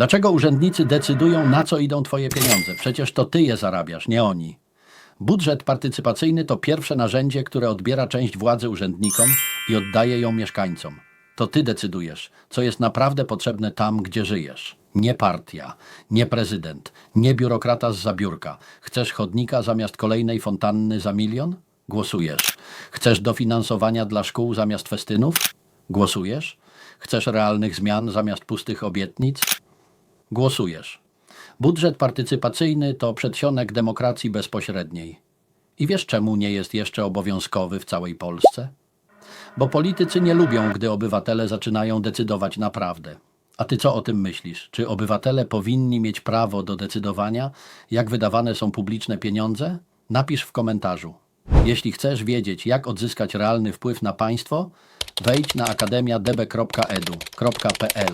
Dlaczego urzędnicy decydują, na co idą twoje pieniądze? Przecież to ty je zarabiasz, nie oni. Budżet partycypacyjny to pierwsze narzędzie, które odbiera część władzy urzędnikom i oddaje ją mieszkańcom. To ty decydujesz, co jest naprawdę potrzebne tam, gdzie żyjesz. Nie partia, nie prezydent, nie biurokrata z zabiórka. Chcesz chodnika zamiast kolejnej fontanny za milion? Głosujesz. Chcesz dofinansowania dla szkół zamiast festynów? Głosujesz. Chcesz realnych zmian zamiast pustych obietnic? Głosujesz. Budżet partycypacyjny to przedsionek demokracji bezpośredniej. I wiesz, czemu nie jest jeszcze obowiązkowy w całej Polsce? Bo politycy nie lubią, gdy obywatele zaczynają decydować naprawdę. A ty co o tym myślisz? Czy obywatele powinni mieć prawo do decydowania, jak wydawane są publiczne pieniądze? Napisz w komentarzu. Jeśli chcesz wiedzieć, jak odzyskać realny wpływ na państwo, wejdź na akademiadb.edu.pl.